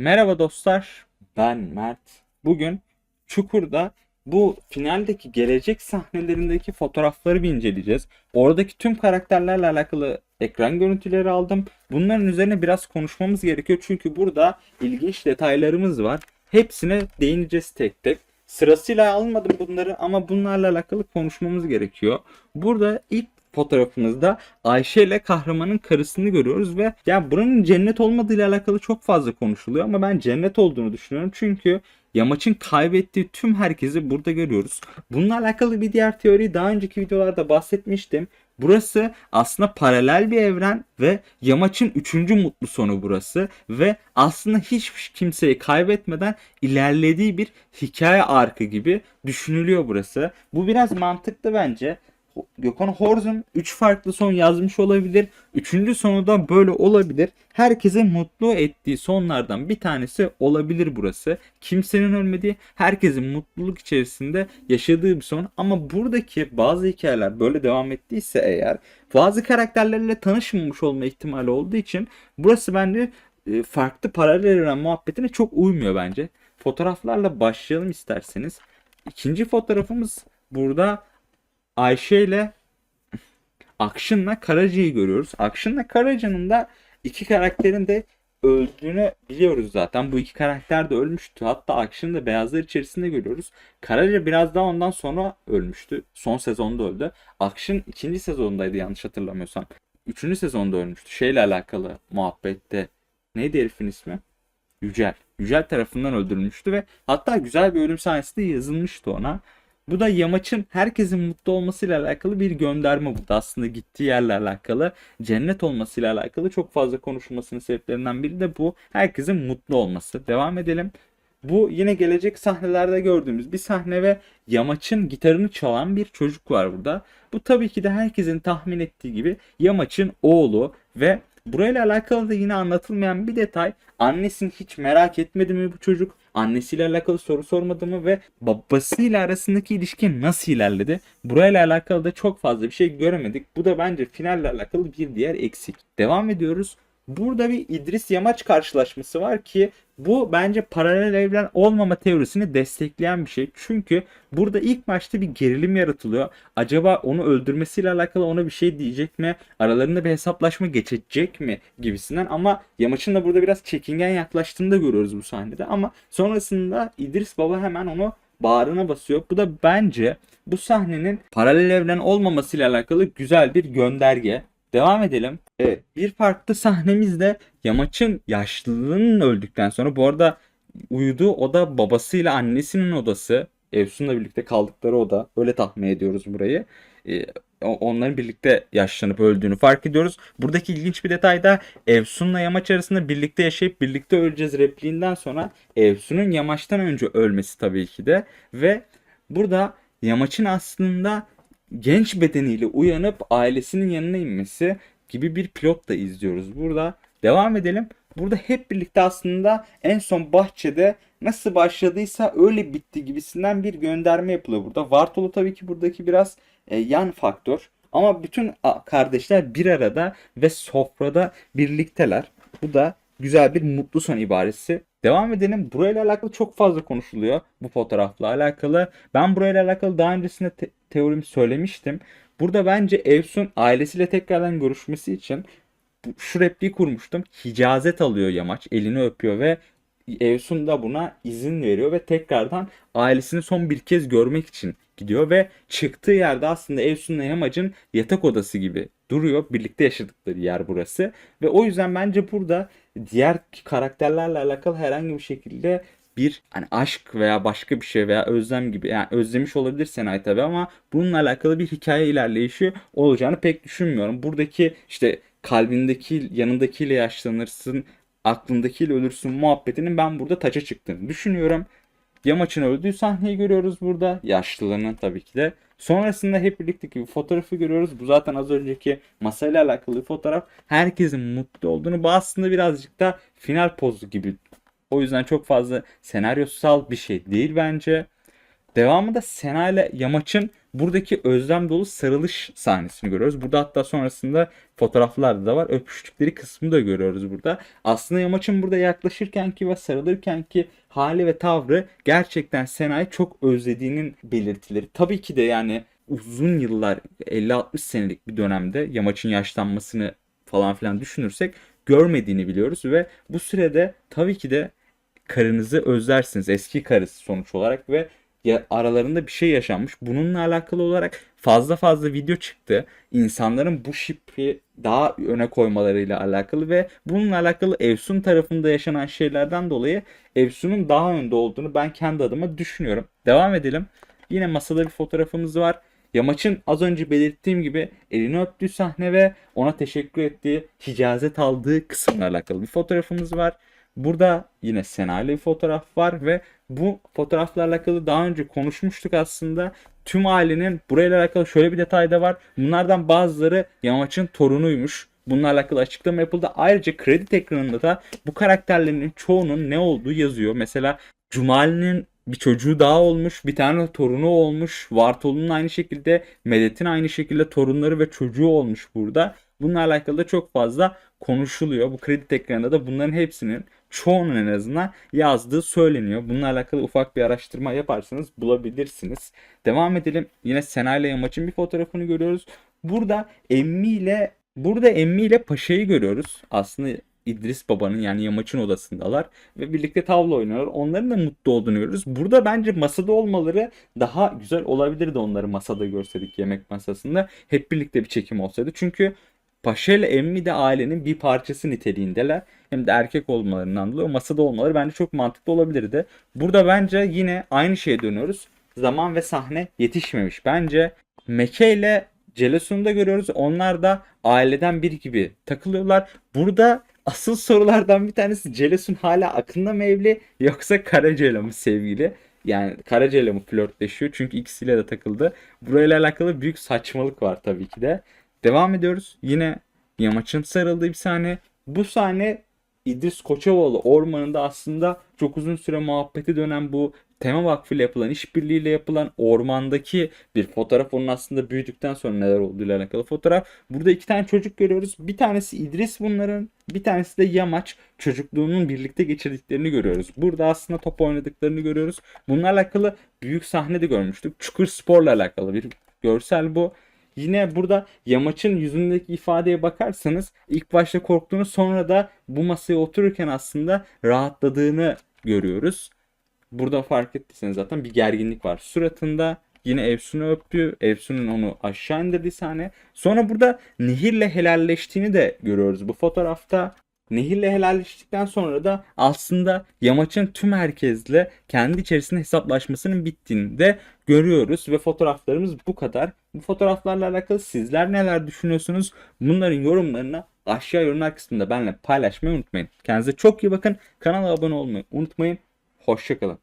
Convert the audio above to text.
Merhaba dostlar, ben Mert. Bugün Çukur'da bu finaldeki gelecek sahnelerindeki fotoğrafları bir inceleyeceğiz. Oradaki tüm karakterlerle alakalı ekran görüntüleri aldım. Bunların üzerine biraz konuşmamız gerekiyor çünkü burada ilginç detaylarımız var. Hepsine değineceğiz tek tek. Sırasıyla almadım bunları ama bunlarla alakalı konuşmamız gerekiyor. Burada ilk fotoğrafımızda Ayşe ile kahramanın karısını görüyoruz ve ya buranın cennet olmadığı ile alakalı çok fazla konuşuluyor ama ben cennet olduğunu düşünüyorum. Çünkü Yamaç'ın kaybettiği tüm herkesi burada görüyoruz. Bununla alakalı bir diğer teoriyi daha önceki videolarda bahsetmiştim. Burası aslında paralel bir evren ve Yamaç'ın üçüncü mutlu sonu burası ve aslında hiç kimseyi kaybetmeden ilerlediği bir hikaye arkı gibi düşünülüyor burası. Bu biraz mantıklı bence. Gökhan Horzum 3 farklı son yazmış olabilir. Üçüncü sonu da böyle olabilir. Herkese mutlu ettiği sonlardan bir tanesi olabilir burası. Kimsenin ölmediği, herkesin mutluluk içerisinde yaşadığı bir son. Ama buradaki bazı hikayeler böyle devam ettiyse eğer bazı karakterlerle tanışmamış olma ihtimali olduğu için burası bence e, farklı paralel evren muhabbetine çok uymuyor bence. Fotoğraflarla başlayalım isterseniz. İkinci fotoğrafımız burada Ayşe ile Akşın'la Karaca'yı görüyoruz. Akşın'la Karaca'nın da iki karakterin de öldüğünü biliyoruz zaten. Bu iki karakter de ölmüştü. Hatta Akşın'ı da beyazlar içerisinde görüyoruz. Karaca biraz daha ondan sonra ölmüştü. Son sezonda öldü. Akşın ikinci sezondaydı yanlış hatırlamıyorsam. Üçüncü sezonda ölmüştü. Şeyle alakalı muhabbette. Neydi herifin ismi? Yücel. Yücel tarafından öldürülmüştü ve hatta güzel bir ölüm sahnesi de yazılmıştı ona. Bu da Yamaç'ın herkesin mutlu olmasıyla alakalı bir gönderme bu da aslında gittiği yerle alakalı cennet olmasıyla alakalı çok fazla konuşulmasının sebeplerinden biri de bu. Herkesin mutlu olması. Devam edelim. Bu yine gelecek sahnelerde gördüğümüz bir sahne ve Yamaç'ın gitarını çalan bir çocuk var burada. Bu tabii ki de herkesin tahmin ettiği gibi Yamaç'ın oğlu ve burayla alakalı da yine anlatılmayan bir detay. Annesini hiç merak etmedi mi bu çocuk? Annesiyle alakalı soru sormadı mı ve babasıyla arasındaki ilişki nasıl ilerledi? Burayla alakalı da çok fazla bir şey göremedik. Bu da bence finalle alakalı bir diğer eksik. Devam ediyoruz. Burada bir İdris Yamaç karşılaşması var ki bu bence paralel evren olmama teorisini destekleyen bir şey. Çünkü burada ilk başta bir gerilim yaratılıyor. Acaba onu öldürmesiyle alakalı ona bir şey diyecek mi? Aralarında bir hesaplaşma geçecek mi? Gibisinden ama Yamaç'ın da burada biraz çekingen yaklaştığını da görüyoruz bu sahnede. Ama sonrasında İdris Baba hemen onu bağrına basıyor. Bu da bence bu sahnenin paralel evren olmamasıyla alakalı güzel bir gönderge. Devam edelim. Evet, bir farklı sahnemizde Yamaç'ın yaşlılığının öldükten sonra bu arada uyuduğu oda babasıyla annesinin odası. Evsun'la birlikte kaldıkları oda. Öyle tahmin ediyoruz burayı. Ee, onların birlikte yaşlanıp öldüğünü fark ediyoruz. Buradaki ilginç bir detay da Evsun'la Yamaç arasında birlikte yaşayıp birlikte öleceğiz repliğinden sonra Evsun'un Yamaç'tan önce ölmesi tabii ki de ve burada Yamaç'ın aslında genç bedeniyle uyanıp ailesinin yanına inmesi gibi bir pilot da izliyoruz burada. Devam edelim. Burada hep birlikte aslında en son bahçede nasıl başladıysa öyle bitti gibisinden bir gönderme yapılıyor burada. Vartolu tabii ki buradaki biraz e, yan faktör. Ama bütün kardeşler bir arada ve sofrada birlikteler. Bu da güzel bir mutlu son ibaresi. Devam edelim. Burayla alakalı çok fazla konuşuluyor bu fotoğrafla alakalı. Ben burayla alakalı daha öncesinde te- teorimi söylemiştim. Burada bence Evsun ailesiyle tekrardan görüşmesi için şu repliği kurmuştum. Hicazet alıyor Yamaç, elini öpüyor ve Evsun da buna izin veriyor ve tekrardan ailesini son bir kez görmek için gidiyor ve çıktığı yerde aslında Evsun'la Yamaç'ın yatak odası gibi duruyor. Birlikte yaşadıkları yer burası ve o yüzden bence burada diğer karakterlerle alakalı herhangi bir şekilde bir hani aşk veya başka bir şey veya özlem gibi yani özlemiş olabilir Senay tabi ama bununla alakalı bir hikaye ilerleyişi olacağını pek düşünmüyorum. Buradaki işte kalbindeki yanındakiyle yaşlanırsın aklındakiyle ölürsün muhabbetinin ben burada taça çıktığını düşünüyorum. Yamaç'ın öldüğü sahneyi görüyoruz burada. Yaşlılığının tabii ki de. Sonrasında hep birlikteki bir fotoğrafı görüyoruz. Bu zaten az önceki masayla alakalı bir fotoğraf. Herkesin mutlu olduğunu. Bu aslında birazcık da final pozu gibi. O yüzden çok fazla senaryosal bir şey değil bence. Devamında Sena ile Yamaç'ın buradaki özlem dolu sarılış sahnesini görüyoruz. Burada hatta sonrasında fotoğraflar da var. Öpüştükleri kısmı da görüyoruz burada. Aslında Yamaç'ın burada yaklaşırkenki ve sarılırkenki hali ve tavrı gerçekten Sena'yı çok özlediğinin belirtileri. Tabii ki de yani uzun yıllar 50-60 senelik bir dönemde Yamaç'ın yaşlanmasını falan filan düşünürsek görmediğini biliyoruz ve bu sürede tabii ki de karınızı özlersiniz. Eski karısı sonuç olarak ve ya aralarında bir şey yaşanmış. Bununla alakalı olarak fazla fazla video çıktı. İnsanların bu şipi daha öne koymalarıyla alakalı ve bununla alakalı Evsun tarafında yaşanan şeylerden dolayı Evsun'un daha önde olduğunu ben kendi adıma düşünüyorum. Devam edelim. Yine masada bir fotoğrafımız var. Yamaç'ın az önce belirttiğim gibi elini öptüğü sahne ve ona teşekkür ettiği, icazet aldığı kısımla alakalı bir fotoğrafımız var. Burada yine Sena ile bir fotoğraf var ve bu fotoğraflarla alakalı daha önce konuşmuştuk aslında. Tüm ailenin burayla alakalı şöyle bir detay da var. Bunlardan bazıları Yamaç'ın torunuymuş. Bununla alakalı açıklama yapıldı. Ayrıca kredi ekranında da bu karakterlerin çoğunun ne olduğu yazıyor. Mesela Cumali'nin bir çocuğu daha olmuş, bir tane torunu olmuş. Vartolu'nun aynı şekilde, Medet'in aynı şekilde torunları ve çocuğu olmuş burada. Bununla alakalı da çok fazla konuşuluyor. Bu kredi ekranında da bunların hepsinin çoğunun en azından yazdığı söyleniyor. Bununla alakalı ufak bir araştırma yaparsanız bulabilirsiniz. Devam edelim. Yine Sena ile Yamaç'ın bir fotoğrafını görüyoruz. Burada Emmi ile burada Emmi ile Paşa'yı görüyoruz. Aslında İdris Baba'nın yani Yamaç'ın odasındalar ve birlikte tavla oynuyorlar. Onların da mutlu olduğunu görüyoruz. Burada bence masada olmaları daha güzel olabilirdi onları masada görseydik yemek masasında. Hep birlikte bir çekim olsaydı. Çünkü Paşa ile Emmi de ailenin bir parçası niteliğindeler. Hem de erkek olmalarından dolayı masada olmaları bence çok mantıklı olabilirdi. Burada bence yine aynı şeye dönüyoruz. Zaman ve sahne yetişmemiş. Bence Meke ile Celesun'u da görüyoruz. Onlar da aileden biri gibi takılıyorlar. Burada asıl sorulardan bir tanesi Celesun hala Akın'la mı evli yoksa Karaca'yla mı sevgili? Yani Karaca'yla mı flörtleşiyor? Çünkü ikisiyle de takıldı. Burayla alakalı büyük saçmalık var tabii ki de. Devam ediyoruz. Yine Yamaç'ın sarıldığı bir sahne. Bu sahne İdris Koçovalı ormanında aslında çok uzun süre muhabbeti dönen bu Tema Vakfı ile yapılan işbirliğiyle yapılan ormandaki bir fotoğraf. Onun aslında büyüdükten sonra neler olduğuyla alakalı fotoğraf. Burada iki tane çocuk görüyoruz. Bir tanesi İdris bunların. Bir tanesi de Yamaç. Çocukluğunun birlikte geçirdiklerini görüyoruz. Burada aslında top oynadıklarını görüyoruz. Bununla alakalı büyük sahne de görmüştük. Çukur Spor'la alakalı bir görsel bu. Yine burada Yamaç'ın yüzündeki ifadeye bakarsanız ilk başta korktuğunu sonra da bu masaya otururken aslında rahatladığını görüyoruz. Burada fark ettiyseniz zaten bir gerginlik var suratında. Yine Efsun'u öptü. Efsun'un onu aşağı indirdiği sahne. Sonra burada Nehir'le helalleştiğini de görüyoruz bu fotoğrafta. Nehir'le helalleştikten sonra da aslında Yamaç'ın tüm herkesle kendi içerisinde hesaplaşmasının bittiğini de görüyoruz ve fotoğraflarımız bu kadar. Bu fotoğraflarla alakalı sizler neler düşünüyorsunuz? Bunların yorumlarını aşağı yorumlar kısmında benimle paylaşmayı unutmayın. Kendinize çok iyi bakın. Kanala abone olmayı unutmayın. Hoşçakalın.